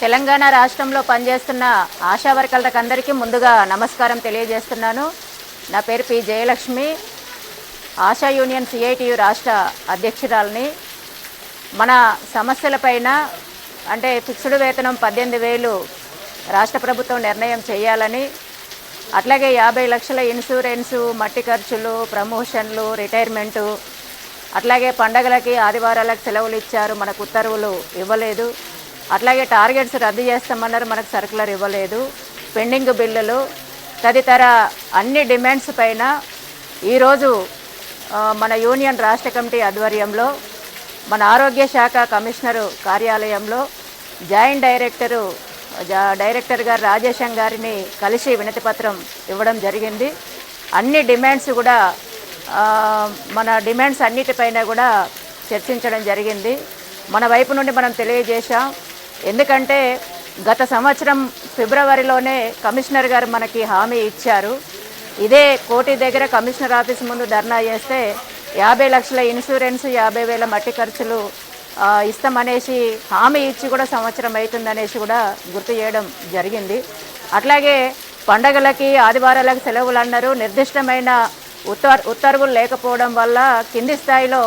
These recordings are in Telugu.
తెలంగాణ రాష్ట్రంలో పనిచేస్తున్న ఆశా వర్కర్లకు అందరికీ ముందుగా నమస్కారం తెలియజేస్తున్నాను. నా పేరు P Jayalakshmi. Asha union CITU రాష్ట్ర అధ్యక్షురాలని. మన సమస్యలపైన అంటే ఫిక్స్డ్ వేతనం పద్దెనిమిది వేలు రాష్ట్ర ప్రభుత్వం నిర్ణయం చేయాలని అట్లాగే యాభై లక్షల ఇన్సూరెన్సు మట్టి ఖర్చులు ప్రమోషన్లు రిటైర్మెంటు అట్లాగే పండగలకి ఆదివారాలకు సెలవులు ఇచ్చారు మనకు ఉత్తర్వులు ఇవ్వలేదు. అట్లాగే టార్గెట్స్ రద్దు చేస్తామన్నారు మనకు సర్కులర్ ఇవ్వలేదు. పెండింగ్ బిల్లులు తదితర అన్ని డిమాండ్స్ పైన ఈరోజు మన యూనియన్ రాష్ట్ర కమిటీ ఆధ్వర్యంలో మన ఆరోగ్య శాఖ కమిషనరు కార్యాలయంలో జాయింట్ డైరెక్టరు జా- డైరెక్టర్ గారు రాజేశం గారిని కలిసి వినతి పత్రం ఇవ్వడం జరిగింది. అన్ని డిమాండ్స్ కూడా మన డిమాండ్స్ అన్నిటిపైన కూడా చర్చించడం జరిగింది. మన వైపు నుండి మనం తెలియజేశాం ఎందుకంటే గత సంవత్సరం ఫిబ్రవరిలోనే కమిషనర్ గారు మనకి హామీ ఇచ్చారు. ఇదే కోటి దగ్గర కమిషనర్ ఆఫీస్ ముందు ధర్నా చేస్తే యాభై లక్షల ఇన్సూరెన్స్ యాభై వేల మట్టి ఖర్చులు ఇస్తామనేసి హామీ ఇచ్చి కూడా సంవత్సరం అవుతుందనేసి కూడా గుర్తు చేయడం జరిగింది. అట్లాగే పండగలకి ఆదివారాలకు సెలవులు అన్నారు. నిర్దిష్టమైన ఉత్తర్ ఉత్తర్వులు లేకపోవడం వల్ల కింది స్థాయిలో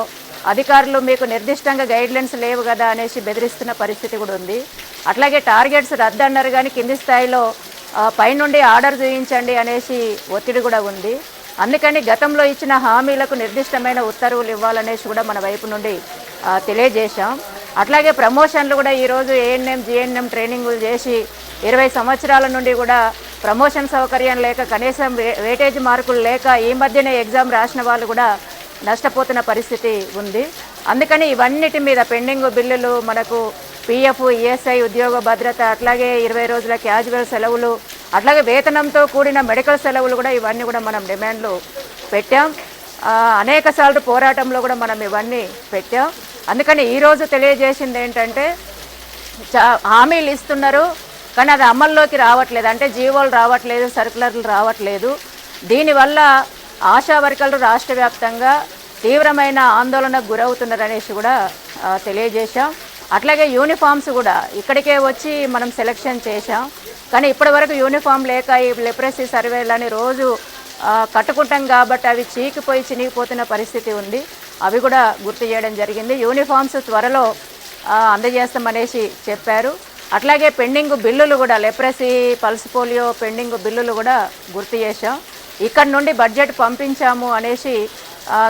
అధికారులు మీకు నిర్దిష్టంగా గైడ్లైన్స్ లేవు కదా అనేసి బెదిరిస్తున్న పరిస్థితి కూడా ఉంది. అట్లాగే టార్గెట్స్ రద్దు అన్నారు కానీ కింది స్థాయిలో పైనుండి ఆర్డర్ చూపించండి అనేసి ఒత్తిడి కూడా ఉంది. అందుకని గతంలో ఇచ్చిన హామీలకు నిర్దిష్టమైన ఉత్తర్వులు ఇవ్వాలనేసి కూడా మన వైపు నుండి తెలియజేశాం. అట్లాగే ప్రమోషన్లు కూడా ఈరోజు ఏఎన్ఎం జిఎన్ఎం ట్రైనింగులు చేసి ఇరవై సంవత్సరాల నుండి కూడా ప్రమోషన్ సౌకర్యం లేక కనీసం వేటేజ్ మార్కులు లేక ఈ మధ్యనే ఎగ్జామ్ రాసిన వాళ్ళు కూడా నష్టపోతున్న పరిస్థితి ఉంది. అందుకని ఇవన్నిటి మీద పెండింగ్ బిల్లులు మనకు పిఎఫ్ ఈఎస్ఐ ఉద్యోగ భద్రత అట్లాగే ఇరవై రోజుల క్యాజువల్ సెలవులు అట్లాగే వేతనంతో కూడిన మెడికల్ సెలవులు కూడా ఇవన్నీ కూడా మనం డిమాండ్లు పెట్టాం. అనేక సార్లు పోరాటంలో కూడా మనం ఇవన్నీ పెట్టాం. అందుకని ఈరోజు తెలియజేసింది ఏంటంటే చా- హామీలు ఇస్తున్నారు కానీ అది అమల్లోకి రావట్లేదు. అంటే జీవోలు రావట్లేదు సర్కులర్లు రావట్లేదు. దీనివల్ల ఆశా వర్కర్లు రాష్ట్ర వ్యాప్తంగా తీవ్రమైన ఆందోళనకు గురవుతున్నారనేసి కూడా తెలియజేశాం. అట్లాగే యూనిఫామ్స్ కూడా ఇక్కడికే వచ్చి మనం సెలెక్షన్ చేశాం. కానీ ఇప్పటివరకు యూనిఫామ్ లేక ఈ లెప్రసీ సర్వేలని రోజు కట్టుకుంటాం కాబట్టి అవి చీకిపోయి చినిగిపోతున్న పరిస్థితి ఉంది. అవి కూడా గుర్తు చేయడం జరిగింది. యూనిఫామ్స్ త్వరలో అందజేస్తామనేసి చెప్పారు. అట్లాగే పెండింగ్ బిల్లులు కూడా లెప్రసీ పల్స్ పోలియో పెండింగ్ బిల్లులు కూడా గుర్తు చేశాం. ఇక్కడ నుండి బడ్జెట్ పంపించాము అనేసి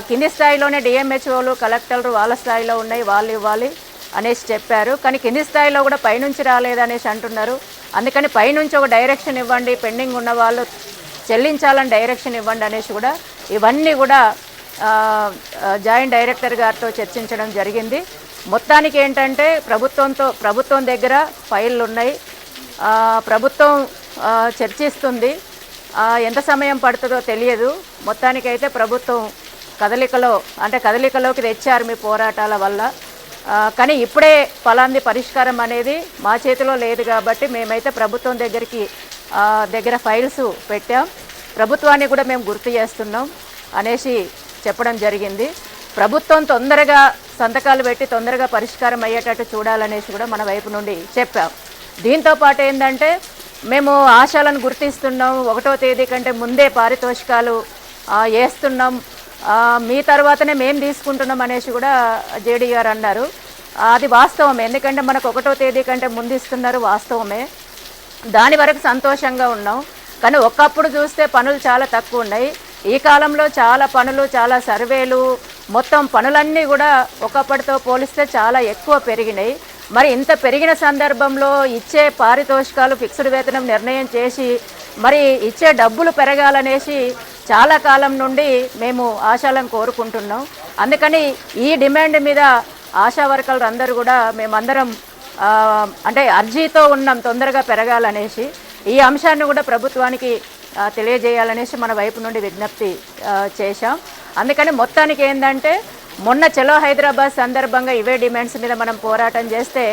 కింది స్థాయిలోనే డిఎంహెచ్ఓలు కలెక్టర్లు వాళ్ళ స్థాయిలో ఉన్నాయి వాళ్ళు ఇవ్వాలి అనేసి చెప్పారు. కానీ కింది స్థాయిలో కూడా పైనుంచి రాలేదనేసి అంటున్నారు. అందుకని పైనుంచి ఒక డైరెక్షన్ ఇవ్వండి పెండింగ్ ఉన్న వాళ్ళు చెల్లించాలని డైరెక్షన్ ఇవ్వండి అనేసి కూడా ఇవన్నీ కూడా జాయింట్ డైరెక్టర్ గారితో చర్చించడం జరిగింది. మొత్తానికి ఏంటంటే ప్రభుత్వంతో ప్రభుత్వం దగ్గర ఫైళ్ళు ఉన్నాయి. ప్రభుత్వం చర్చిస్తుంది. ఎంత సమయం పడుతుందో తెలియదు. మొత్తానికైతే ప్రభుత్వం కదలికలో అంటే కదలికలోకి తెచ్చారు మీ పోరాటాల వల్ల. కానీ ఇప్పుడే ఫలాంది పరిష్కారం అనేది మా చేతిలో లేదు కాబట్టి మేమైతే ప్రభుత్వం దగ్గరికి దగ్గర ఫైల్స్ పెట్టాం. ప్రభుత్వాన్ని కూడా మేము గుర్తు చేస్తున్నాం అనేసి చెప్పడం జరిగింది. ప్రభుత్వం తొందరగా సంతకాలు పెట్టి తొందరగా పరిష్కారం అయ్యేటట్టు చూడాలనేసి కూడా మన వైపు నుండి చెప్పాం. దీంతో పాటు ఏంటంటే మేము ఆశాలను గుర్తిస్తున్నాం. ఒకటో తేదీ కంటే ముందే పారితోషికాలు వేస్తున్నాం. మీ తర్వాతనే మేము తీసుకుంటున్నాం అనేసి కూడా జేడీ గారు అన్నారు. అది వాస్తవమే. ఎందుకంటే మనకు ఒకటో తేదీ కంటే ముందు ఇస్తున్నారు వాస్తవమే. దాని వరకు సంతోషంగా ఉన్నాం. కానీ ఒకప్పుడు చూస్తే పనులు చాలా తక్కువ ఉన్నాయి. ఈ కాలంలో చాలా పనులు చాలా సర్వేలు మొత్తం పనులన్నీ కూడా ఒకప్పటితో పోలిస్తే చాలా ఎక్కువ పెరిగినాయి. మరి ఇంత పెరిగిన సందర్భంలో ఇచ్చే పారితోషికాలు ఫిక్స్డ్ వేతనం నిర్ణయం చేసి మరి ఇచ్చే డబ్బులు పెరగాలనేసి చాలా కాలం నుండి మేము ఆశాలను కోరుకుంటున్నాం. అందుకని ఈ డిమాండ్ మీద ఆశా వర్కర్లు అందరూ కూడా మేమందరం అంటే అర్జీతో ఉన్నాం తొందరగా పెరగాలనేసి. ఈ అంశాన్ని కూడా ప్రభుత్వానికి తెలియజేయాలనేసి మన వైపు నుండి విజ్ఞప్తి చేశాం. అందుకని మొత్తానికి ఏంటంటే మొన్న చలో హైదరాబాద్ సందర్భంగా ఇవే డిమాండ్స్ మీద మనం పోరాటం చేస్తే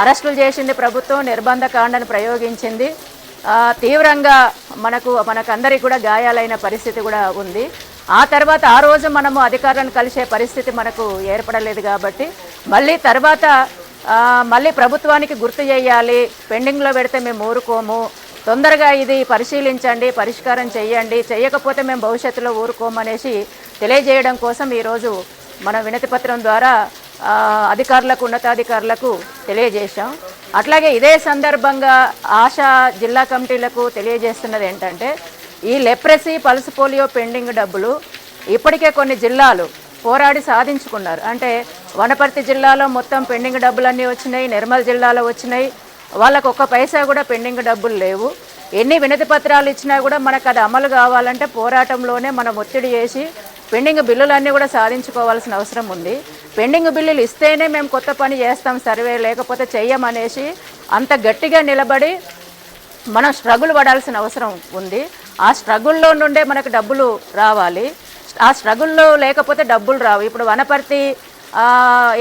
అరెస్టులు చేసింది ప్రభుత్వం నిర్బంధ కాండను ప్రయోగించింది తీవ్రంగా మనకు మనకందరికి కూడా గాయాలైన పరిస్థితి కూడా ఉంది. ఆ తర్వాత ఆ రోజు మనము అధికారులను కలిసే పరిస్థితి మనకు ఏర్పడలేదు కాబట్టి మళ్ళీ తర్వాత మళ్ళీ ప్రభుత్వానికి గుర్తు చేయాలి. పెండింగ్లో పెడితే మేము ఊరుకోము. తొందరగా ఇది పరిశీలించండి పరిష్కారం చేయండి. చేయకపోతే మేము భవిష్యత్తులో ఊరుకోమనేసి తెలియజేయడం కోసం ఈరోజు మన వినతి పత్రం ద్వారా అధికారులకు ఉన్నతాధికారులకు తెలియజేశాం. అట్లాగే ఇదే సందర్భంగా ఆశా జిల్లా కమిటీలకు తెలియజేస్తున్నది ఏంటంటే ఈ లెప్రసీ పల్స్ పోలియో పెండింగ్ డబ్బులు ఇప్పటికే కొన్ని జిల్లాలు పోరాడి సాధించుకున్నారు. అంటే వనపర్తి జిల్లాలో మొత్తం పెండింగ్ డబ్బులన్నీ వచ్చినాయి నిర్మల్ జిల్లాలో వచ్చినాయి. వాళ్ళకు ఒక్క పైసా కూడా పెండింగ్ డబ్బులు లేవు. ఎన్ని వినతి పత్రాలు ఇచ్చినా కూడా మనకు అది అమలు కావాలంటే పోరాటంలోనే మనం ఒత్తిడి చేసి పెండింగ్ బిల్లులన్నీ కూడా సాధించుకోవాల్సిన అవసరం ఉంది. పెండింగ్ బిల్లులు ఇస్తేనే మేము కొత్త పని చేస్తాం సర్వే లేకపోతే చెయ్యమనేసి అంత గట్టిగా నిలబడి మనం స్ట్రగుల్ పడాల్సిన అవసరం ఉంది. ఆ స్ట్రగుల్లో నుండే మనకు డబ్బులు రావాలి. ఆ స్ట్రగుల్లో లేకపోతే డబ్బులు రావు. ఇప్పుడు వనపర్తి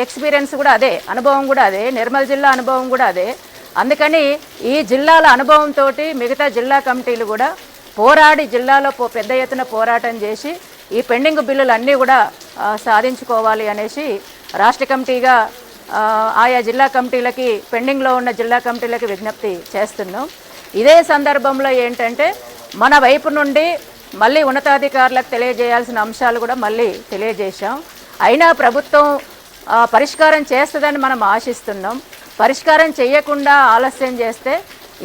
ఎక్స్పీరియన్స్ కూడా అదే అనుభవం కూడా అదే నిర్మల్ జిల్లా అనుభవం కూడా అదే. అందుకని ఈ జిల్లాల అనుభవంతో మిగతా జిల్లా కమిటీలు కూడా పోరాడి జిల్లాలో పో పెద్ద ఎత్తున పోరాటం చేసి ఈ పెండింగ్ బిల్లులు అన్నీ కూడా సాధించుకోవాలి అనేసి రాష్ట్ర కమిటీగా ఆయా జిల్లా కమిటీలకి పెండింగ్లో ఉన్న జిల్లా కమిటీలకి విజ్ఞప్తి చేస్తున్నాం. ఇదే సందర్భంలో ఏంటంటే మన వైపు నుండి మళ్ళీ ఉన్నతాధికారులకు తెలియజేయాల్సిన అంశాలు కూడా మళ్ళీ తెలియజేశాం. అయినా ప్రభుత్వం పరిష్కారం చేస్తుందని మనం ఆశిస్తున్నాం. పరిష్కారం చేయకుండా ఆలస్యం చేస్తే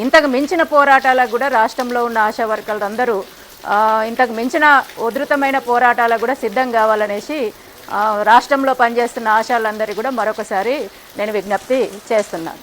ఇంతకు మించిన పోరాటాలకు కూడా రాష్ట్రంలో ఉన్న ఆశా వర్కర్లు ఇంతకు మించిన ఉధృతమైన పోరాటాలకు కూడా సిద్ధం కావాలనేసి రాష్ట్రంలో పనిచేస్తున్న ఆశాలందరికీ కూడా మరొకసారి నేను విజ్ఞప్తి చేస్తున్నాను.